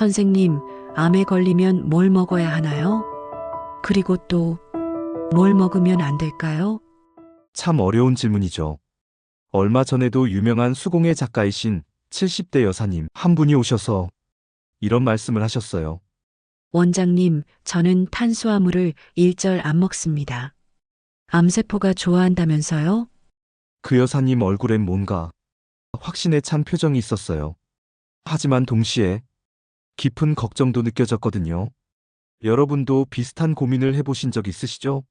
선생님, 암에 걸리면 뭘 먹어야 하나요? 그리고 또, 뭘 먹으면 안 될까요? 참 어려운 질문이죠. 얼마 전에도 유명한 수공예 작가이신 70대 여사님 한 분이 오셔서 이런 말씀을 하셨어요. 원장님, 저는 탄수화물을 일절 안 먹습니다. 암세포가 좋아한다면서요? 그 여사님 얼굴엔 뭔가 확신에 찬 표정이 있었어요. 하지만 동시에 깊은 걱정도 느껴졌거든요. 여러분도 비슷한 고민을 해보신 적 있으시죠?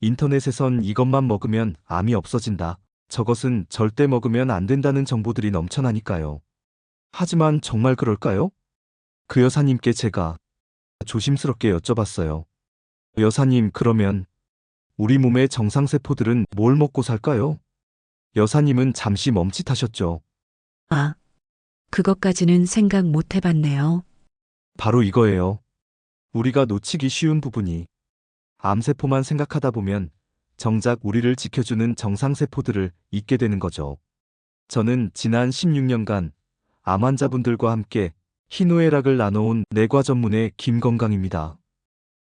인터넷에선 이것만 먹으면 암이 없어진다. 저것은 절대 먹으면 안 된다는 정보들이 넘쳐나니까요. 하지만 정말 그럴까요? 그 여사님께 제가 조심스럽게 여쭤봤어요. 여사님, 그러면 우리 몸의 정상세포들은 뭘 먹고 살까요? 여사님은 잠시 멈칫하셨죠. 아, 그것까지는 생각 못 해봤네요. 바로 이거예요. 우리가 놓치기 쉬운 부분이 암세포만 생각하다 보면 정작 우리를 지켜주는 정상세포들을 잊게 되는 거죠. 저는 지난 16년간 암 환자분들과 함께 희노애락을 나눠온 내과 전문의 김건강입니다.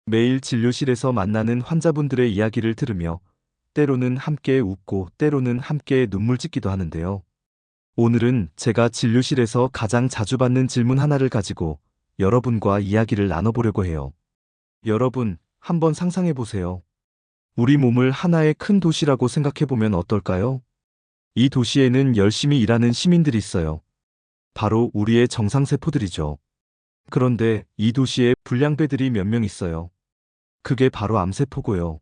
매일 진료실에서 만나는 환자분들의 이야기를 들으며 때로는 함께 웃고 때로는 함께 눈물 짓기도 하는데요. 오늘은 제가 진료실에서 가장 자주 받는 질문 하나를 가지고 여러분과 이야기를 나눠보려고 해요. 여러분, 한번 상상해 보세요. 우리 몸을 하나의 큰 도시라고 생각해 보면 어떨까요? 이 도시에는 열심히 일하는 시민들이 있어요. 바로 우리의 정상세포들이죠. 그런데 이 도시에 불량배들이 몇 명 있어요. 그게 바로 암세포고요.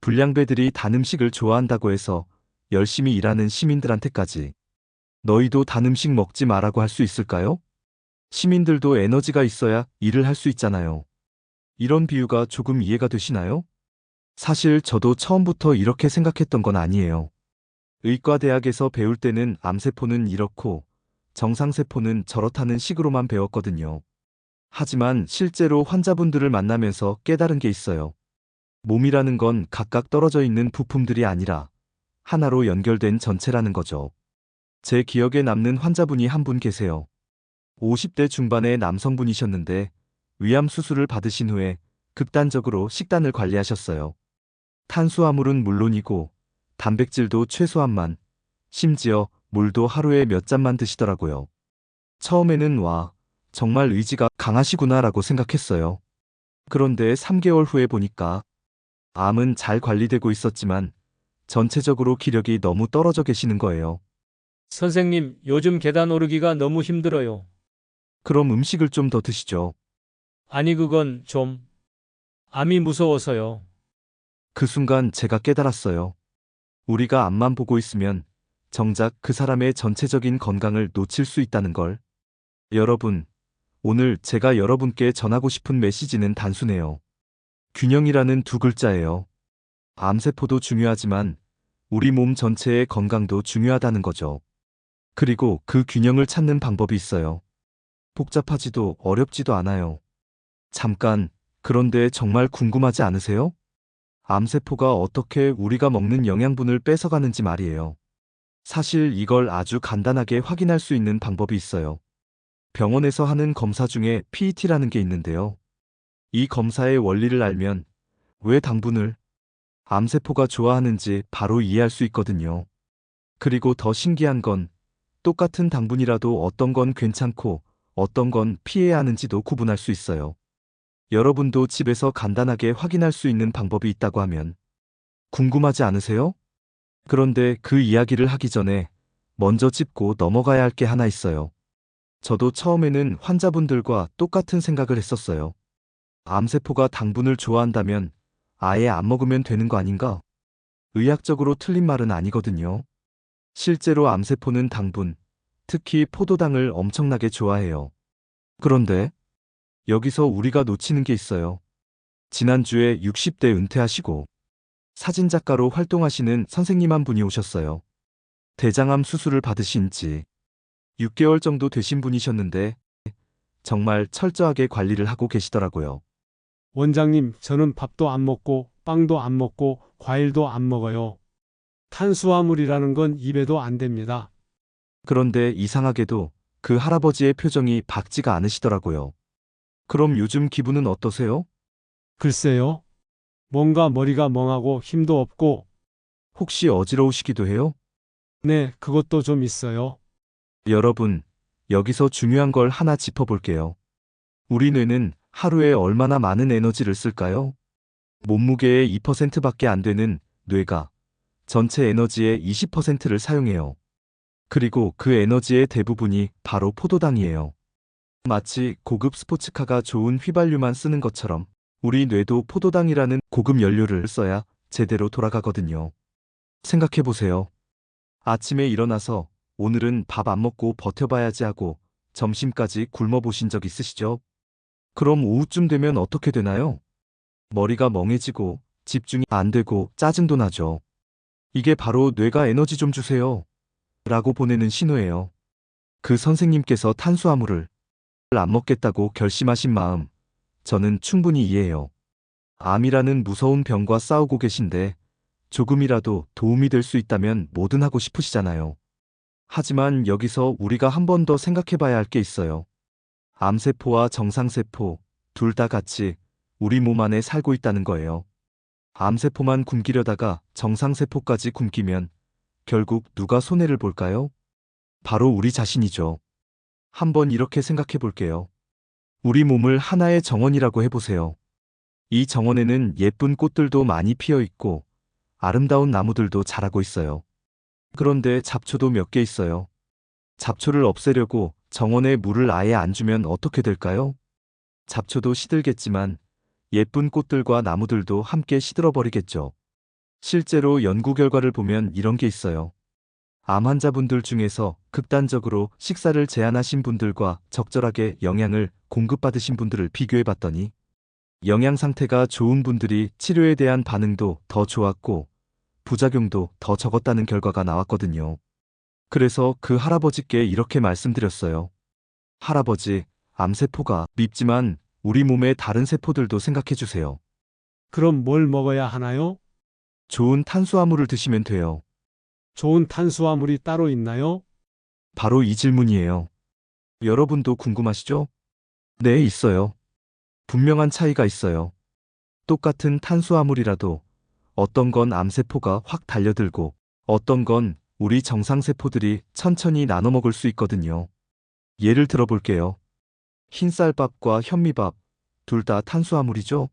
불량배들이 단 음식을 좋아한다고 해서 열심히 일하는 시민들한테까지 너희도 단 음식 먹지 마라고 할 수 있을까요? 시민들도 에너지가 있어야 일을 할 수 있잖아요. 이런 비유가 조금 이해가 되시나요? 사실 저도 처음부터 이렇게 생각했던 건 아니에요. 의과대학에서 배울 때는 암세포는 이렇고 정상세포는 저렇다는 식으로만 배웠거든요. 하지만 실제로 환자분들을 만나면서 깨달은 게 있어요. 몸이라는 건 각각 떨어져 있는 부품들이 아니라 하나로 연결된 전체라는 거죠. 제 기억에 남는 환자분이 한 분 계세요. 50대 중반의 남성분이셨는데 위암 수술을 받으신 후에 극단적으로 식단을 관리하셨어요. 탄수화물은 물론이고 단백질도 최소한만, 심지어 물도 하루에 몇 잔만 드시더라고요. 처음에는 와, 정말 의지가 강하시구나 라고 생각했어요. 그런데 3개월 후에 보니까 암은 잘 관리되고 있었지만 전체적으로 기력이 너무 떨어져 계시는 거예요. 선생님, 요즘 계단 오르기가 너무 힘들어요. 그럼 음식을 좀 더 드시죠. 아니, 그건 좀. 암이 무서워서요. 그 순간 제가 깨달았어요. 우리가 앞만 보고 있으면 정작 그 사람의 전체적인 건강을 놓칠 수 있다는 걸. 여러분, 오늘 제가 여러분께 전하고 싶은 메시지는 단순해요. 균형이라는 두 글자예요. 암세포도 중요하지만 우리 몸 전체의 건강도 중요하다는 거죠. 그리고 그 균형을 찾는 방법이 있어요. 복잡하지도 어렵지도 않아요. 잠깐, 그런데 정말 궁금하지 않으세요? 암세포가 어떻게 우리가 먹는 영양분을 뺏어가는지 말이에요. 사실 이걸 아주 간단하게 확인할 수 있는 방법이 있어요. 병원에서 하는 검사 중에 PET라는 게 있는데요. 이 검사의 원리를 알면 왜 당분을 암세포가 좋아하는지 바로 이해할 수 있거든요. 그리고 더 신기한 건 똑같은 당분이라도 어떤 건 괜찮고 어떤 건 피해야 하는지도 구분할 수 있어요. 여러분도 집에서 간단하게 확인할 수 있는 방법이 있다고 하면 궁금하지 않으세요? 그런데 그 이야기를 하기 전에 먼저 짚고 넘어가야 할 게 하나 있어요. 저도 처음에는 환자분들과 똑같은 생각을 했었어요. 암세포가 당분을 좋아한다면 아예 안 먹으면 되는 거 아닌가? 의학적으로 틀린 말은 아니거든요. 실제로 암세포는 당분, 특히 포도당을 엄청나게 좋아해요. 그런데 여기서 우리가 놓치는 게 있어요. 지난주에 60대 은퇴하시고 사진작가로 활동하시는 선생님 한 분이 오셨어요. 대장암 수술을 받으신 지 6개월 정도 되신 분이셨는데 정말 철저하게 관리를 하고 계시더라고요. 원장님, 저는 밥도 안 먹고 빵도 안 먹고 과일도 안 먹어요. 탄수화물이라는 건 입에도 안 됩니다. 그런데 이상하게도 그 할아버지의 표정이 밝지가 않으시더라고요. 그럼 요즘 기분은 어떠세요? 글쎄요. 뭔가 머리가 멍하고 힘도 없고, 혹시 어지러우시기도 해요? 네, 그것도 좀 있어요. 여러분, 여기서 중요한 걸 하나 짚어볼게요. 우리 뇌는 하루에 얼마나 많은 에너지를 쓸까요? 몸무게의 2%밖에 안 되는 뇌가 전체 에너지의 20%를 사용해요. 그리고 그 에너지의 대부분이 바로 포도당이에요. 마치 고급 스포츠카가 좋은 휘발유만 쓰는 것처럼 우리 뇌도 포도당이라는 고급 연료를 써야 제대로 돌아가거든요. 생각해보세요. 아침에 일어나서 오늘은 밥 안 먹고 버텨봐야지 하고 점심까지 굶어 보신 적 있으시죠? 그럼 오후쯤 되면 어떻게 되나요? 머리가 멍해지고 집중이 안 되고 짜증도 나죠. 이게 바로 뇌가 에너지 좀 주세요. 라고 보내는 신호예요. 그 선생님께서 탄수화물을 안 먹겠다고 결심하신 마음, 저는 충분히 이해해요. 암이라는 무서운 병과 싸우고 계신데 조금이라도 도움이 될 수 있다면 뭐든 하고 싶으시잖아요. 하지만 여기서 우리가 한 번 더 생각해 봐야 할 게 있어요. 암세포와 정상세포, 둘 다 같이 우리 몸 안에 살고 있다는 거예요. 암세포만 굶기려다가 정상세포까지 굶기면 결국 누가 손해를 볼까요? 바로 우리 자신이죠. 한번 이렇게 생각해 볼게요. 우리 몸을 하나의 정원이라고 해보세요. 이 정원에는 예쁜 꽃들도 많이 피어 있고 아름다운 나무들도 자라고 있어요. 그런데 잡초도 몇 개 있어요. 잡초를 없애려고 정원에 물을 아예 안 주면 어떻게 될까요? 잡초도 시들겠지만 예쁜 꽃들과 나무들도 함께 시들어 버리겠죠. 실제로 연구 결과를 보면 이런 게 있어요. 암 환자분들 중에서 극단적으로 식사를 제한하신 분들과 적절하게 영양을 공급받으신 분들을 비교해 봤더니 영양 상태가 좋은 분들이 치료에 대한 반응도 더 좋았고 부작용도 더 적었다는 결과가 나왔거든요. 그래서 그 할아버지께 이렇게 말씀드렸어요. 할아버지, 암세포가 밉지만 우리 몸의 다른 세포들도 생각해 주세요. 그럼 뭘 먹어야 하나요? 좋은 탄수화물을 드시면 돼요. 좋은 탄수화물이 따로 있나요? 바로 이 질문이에요. 여러분도 궁금하시죠? 네, 있어요. 분명한 차이가 있어요. 똑같은 탄수화물이라도 어떤 건 암세포가 확 달려들고 어떤 건 우리 정상세포들이 천천히 나눠 먹을 수 있거든요. 예를 들어 볼게요. 흰쌀밥과 현미밥, 둘 다 탄수화물이죠?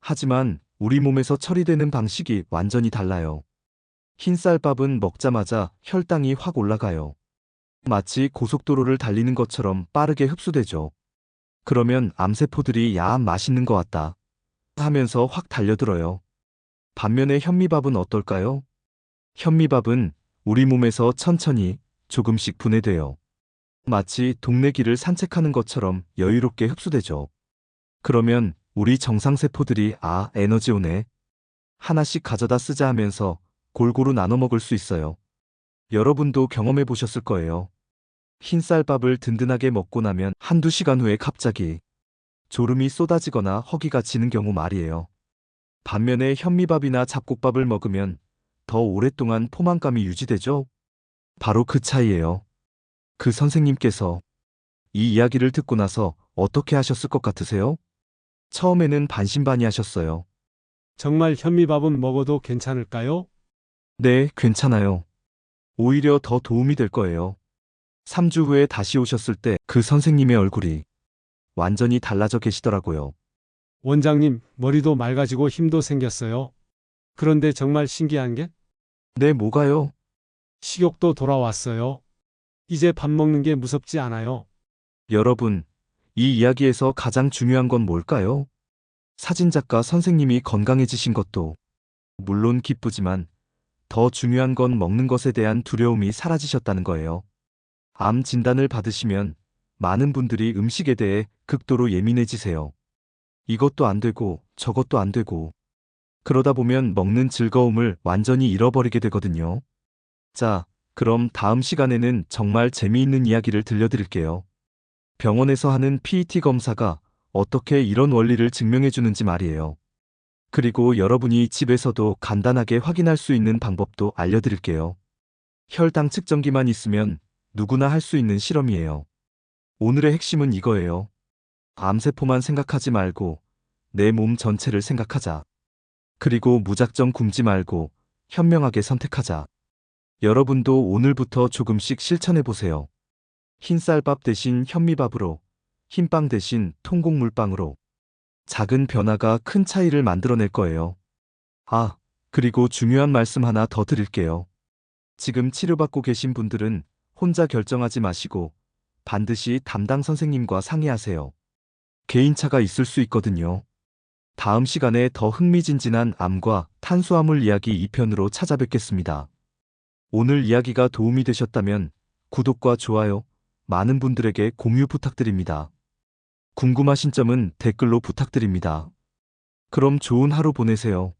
하지만 우리 몸에서 처리되는 방식이 완전히 달라요. 흰쌀밥은 먹자마자 혈당이 확 올라가요. 마치 고속도로를 달리는 것처럼 빠르게 흡수되죠. 그러면 암세포들이 야한 맛있는 것 같다 하면서 확 달려들어요. 반면에 현미밥은 어떨까요? 현미밥은 우리 몸에서 천천히 조금씩 분해돼요. 마치 동네 길을 산책하는 것처럼 여유롭게 흡수되죠. 그러면 우리 정상세포들이 아, 에너지 오네. 하나씩 가져다 쓰자 하면서 골고루 나눠 먹을 수 있어요. 여러분도 경험해 보셨을 거예요. 흰쌀밥을 든든하게 먹고 나면 한두 시간 후에 갑자기 졸음이 쏟아지거나 허기가 지는 경우 말이에요. 반면에 현미밥이나 잡곡밥을 먹으면 더 오랫동안 포만감이 유지되죠? 바로 그 차이예요. 그 선생님께서 이 이야기를 듣고 나서 어떻게 하셨을 것 같으세요? 처음에는 반신반의 하셨어요. 정말 현미밥은 먹어도 괜찮을까요? 네, 괜찮아요. 오히려 더 도움이 될 거예요. 3주 후에 다시 오셨을 때 그 선생님의 얼굴이 완전히 달라져 계시더라고요. 원장님, 머리도 맑아지고 힘도 생겼어요. 그런데 정말 신기한 게 네, 뭐가요? 식욕도 돌아왔어요. 이제 밥 먹는 게 무섭지 않아요. 여러분, 이 이야기에서 가장 중요한 건 뭘까요? 사진작가 선생님이 건강해지신 것도 물론 기쁘지만 더 중요한 건 먹는 것에 대한 두려움이 사라지셨다는 거예요. 암 진단을 받으시면 많은 분들이 음식에 대해 극도로 예민해지세요. 이것도 안 되고 저것도 안 되고 그러다 보면 먹는 즐거움을 완전히 잃어버리게 되거든요. 자, 그럼 다음 시간에는 정말 재미있는 이야기를 들려드릴게요. 병원에서 하는 PET 검사가 어떻게 이런 원리를 증명해 주는지 말이에요. 그리고 여러분이 집에서도 간단하게 확인할 수 있는 방법도 알려드릴게요. 혈당 측정기만 있으면 누구나 할 수 있는 실험이에요. 오늘의 핵심은 이거예요. 암세포만 생각하지 말고 내 몸 전체를 생각하자. 그리고 무작정 굶지 말고 현명하게 선택하자. 여러분도 오늘부터 조금씩 실천해 보세요. 흰쌀밥 대신 현미밥으로, 흰빵 대신 통곡물빵으로. 작은 변화가 큰 차이를 만들어낼 거예요. 아, 그리고 중요한 말씀 하나 더 드릴게요. 지금 치료받고 계신 분들은 혼자 결정하지 마시고 반드시 담당 선생님과 상의하세요. 개인차가 있을 수 있거든요. 다음 시간에 더 흥미진진한 암과 탄수화물 이야기 2편으로 찾아뵙겠습니다. 오늘 이야기가 도움이 되셨다면 구독과 좋아요, 많은 분들에게 공유 부탁드립니다. 궁금하신 점은 댓글로 부탁드립니다. 그럼 좋은 하루 보내세요.